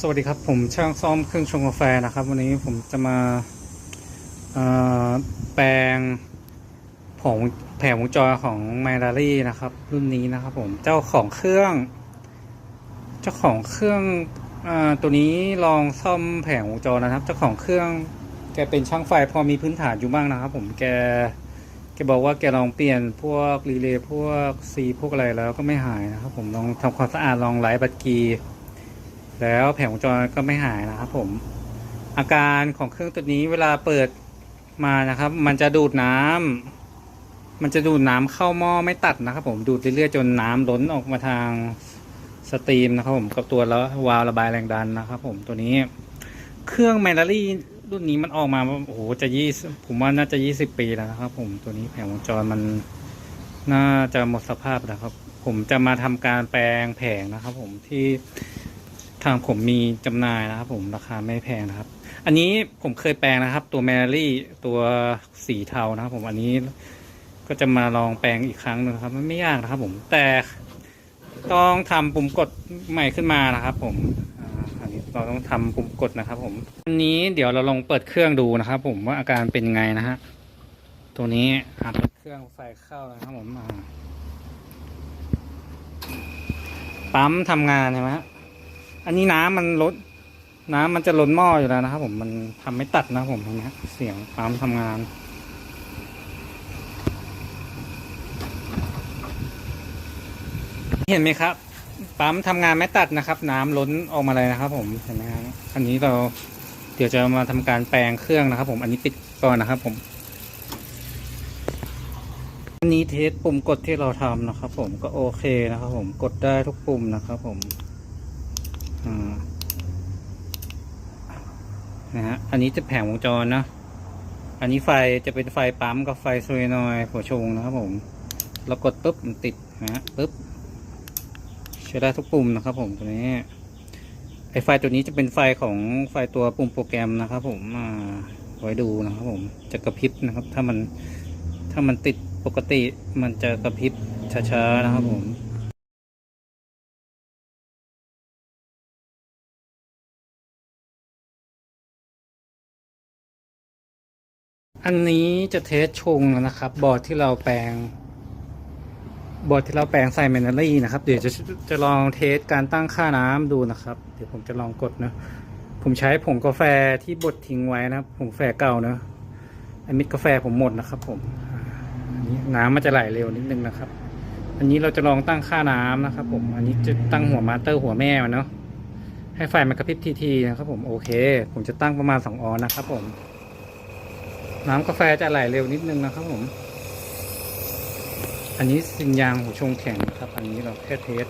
สวัสดีครับ ผมช่างซ่อมเครื่องชงกาแฟนะครับ วันนี้ผมจะมาแปลงผงแผงวงจรของไมลารี่นะครับ รุ่นนี้นะครับผมเจ้าของเครื่อง เจ้าของเครื่องอตัวนี้ลองซ่อมแผงวงจรนะครับ เจ้าของเครื่องแกเป็นช่างไฟพอมีพื้นฐานอยู่บ้างนะครับ ผมแกแกบอกว่าแกลองเปลี่ยนพวกรีเลย์พวกซีพวกอะไรแล้วก็ไม่หายนะครับ ผมลองทำความสะอาดลองไล่บัตรกี แล้วแผงวงจรก็ไม่หายนะครับผม อาการของเครื่องตัวนี้เวลาเปิดมานะครับ มันจะดูดน้ำมันจะดูดน้ำเข้าหม้อไม่ตัดนะครับ ผมดูดเรื่อยๆจนน้ำล้นออกมาทางสตรีมนะครับผมกับตัวแล้ววาล์วระบายแรงดันนะครับ ผมตัวนี้ เครื่องแมลลี่รุ่นนี้มันออกมาโอ้โหจะยี่ผมว่าน่าจะยี่สิบปีแล้วนะครับ ผมตัวนี้แผงวงจรมันน่าจะหมดสภาพแล้วครับ ผมจะมาทำการแปลงแผงนะครับ ผมที่ ทางผมมีจำหน่ายนะครับ ผมราคาไม่แพงนะครับ อันนี้ผมเคยแปลงนะครับ ตัวแมรี่ตัวสีเทานะครับ ผมอันนี้ก็จะมาลองแปลงอีกครั้งหนึงครับ มันไม่ยากนะครับ ผมแต่ต้องทำปุ่มกดใหม่ขึ้นมานะครับ ผมอันนี้เราต้องทำปุ่มกดนะครับ ผม อันนี้เดี๋ยวเราลองเปิดเครื่องดูนะครับ ผมว่าอาการเป็นไงนะฮะตัวนี้อ่าเปิดเครื่องไฟเข้านะครับผมปั๊มทำงานใช่ไหมฮะ อันนี้น้ำมันลดน้ำมันจะล้นหม้ออยู่แล้วนะครับผมมันทำไม่ตัดนะผมตรงนี้เสียงปั๊มทำงานเห็นไหมครับปั๊มทำงานไม่ตัดนะครับ น้ำล้นออกมาเลยนะครับ ผมเห็นไหมครับอันนี้เราเดี๋ยวจะมาทำการแปลงเครื่องนะครับ ผมอันนี้ปิดก่อนนะครับ ผม อันนี้เทสปุ่มกดที่เราทำนะครับ ผมก็โอเคนะครับ ผมกดได้ทุกปุ่มนะครับ ผม นะฮะ อันนี้จะแผงวงจรนะ อันนี้ไฟจะเป็นไฟปั๊มกับไฟโซเนอยด์หัวชงนะครับผม เรากดปุ๊บมันติดนะฮะปุ๊บใช้ได้ทุกปุ่มนะครับผมตัวนี้ ไอไฟตัวนี้จะเป็นไฟของไฟตัวปุ่มโปรแกรมนะครับ ผมอ่าไว้ดูนะครับผม จะกระพริบนะครับ ถ้ามันถ้ามันติดปกติมันจะกระพริบช้าๆนะครับผม อันนี้จะเทสชงนะครับ บอร์ดที่เราแปลง บอร์ดที่เราแปลงใส่แมนนลี่นะครับ เดี๋ยวจะจะลองเทสการตั้งค่าน้ำดูนะครับ เดี๋ยวผมจะลองกดนะ ผมใช้ผงกาแฟที่บดทิ้งไว้นะครับผงกาแฟเก่านะอันนี้กาแฟผมหมดนะครับ ผมอันนี้น้ำมันจะไหลเร็วนิดนึงนะครับ อันนี้เราจะลองตั้งค่าน้ำนะครับ ผม อันนี้จะตั้งหัวมาสเตอร์หัวแม่มันเนาะให้ไฟมันกระพริบทีๆนะครับ ผมโอเค ผมจะตั้งประมาณสองออนนะครับ ผม น้ำกาแฟจะไหลเร็วนิดนึงนะครับผม อันนี้สินยางหัวชงแข็งครับ อันนี้เราแค่เทส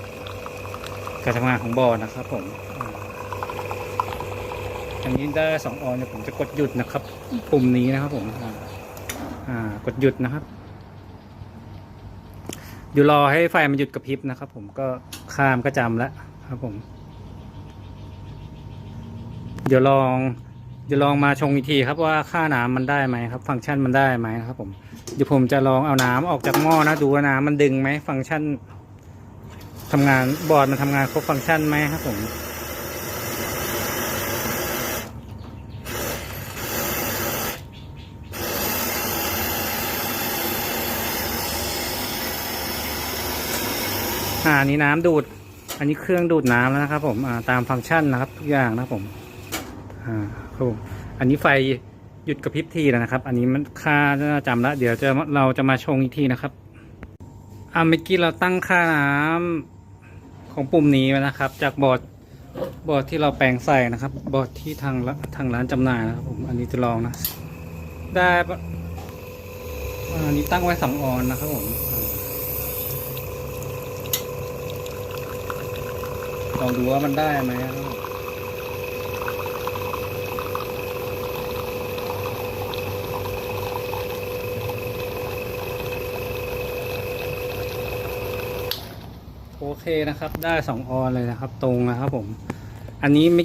การทำงานของบอร์นะครับผม อันนี้ได้สองออนเนี่ยผมจะกดหยุดนะครับ ปุ่มนี้นะครับผม อ่ากดหยุดนะครับเดี๋ยวรอให้ไฟมันหยุดกระพริบนะครับ ผมก็ข้ามก็จำแล้วครับผม เดี๋ยวลอง เดี๋ยวลองมาชงอีกทีครับว่าค่าน้ำมันได้ไหมครับ ฟังก์ชันมันได้ไหมนะครับ ผมเดี๋ยวผมจะลองเอาน้ำออกจากหม้อนะดูว่าน้ำมันดึงไหมฟังก์ชันทำงานบอร์ดมันทำงานครบฟังก์ชันไหมครับ ผมอ่านี้น้ำดูด อันนี้เครื่องดูดน้ำแล้วนะครับ ผมอ่าตามฟังก์ชันนะครับ ทุกอย่างนะครับผมอ่า ครับผมอันนี้ไฟหยุดกระพริบทีแล้วนะครับ อันนี้มันค่าน่าจำแล้วเดี๋ยวจะเราจะมาชงอีกทีนะครับอ่าเมื่อกี้เราตั้งค่าน้ำของปุ่มนี้ไว้นะครับ จากบอร์ดบอร์ดที่เราแปลงใส่นะครับ บอร์ดที่ทางทางร้านจำหน่ายนะครับผมอันนี้จะลองนะ ได้อ่าอันนี้ตั้งไว้สองออนนะครับผมลองดูว่ามันได้ไหมครับ โอเคนะครับ ได้สองออนเลยนะครับ ตรงนะครับผม อันนี้มิ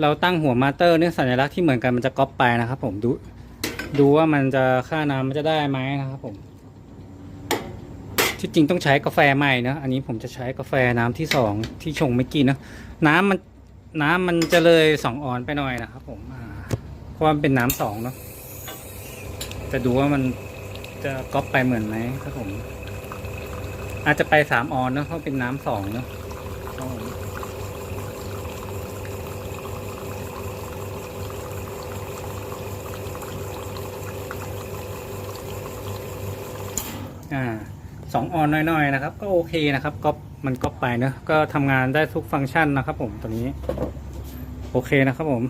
เราตั้งหัวมาเตอร์เนี่ยสัญลักษณ์ที่เหมือนกันมันจะก๊อปไปนะครับ ผมดูดูว่ามันจะค่าน้ำมันจะได้ไหมนะครับ ผม ที่จริงต้องใช้กาแฟใหม่นะอันนี้ผมจะใช้กาแฟน้ำที่สองที่ชงไม่อกี่นะน้ำมันน้ำมันจะเลยสองออนไปหน่อยนะครับ ผมเพราะว่ามันเป็นน้ำสองเนาะจะดูว่ามันจะก๊อปไปเหมือนไหมครับผม อาจจะไปสามออนเนาะเพราะเป็นน้ำสองเนาะอ่าสองออนน้อยๆนะครับ ก็โอเคนะครับก๊อปมันก๊อปไปเนอะก็ทำงานได้ทุกฟังก์ชันนะครับผมตัวนี้ โอเคนะครับผม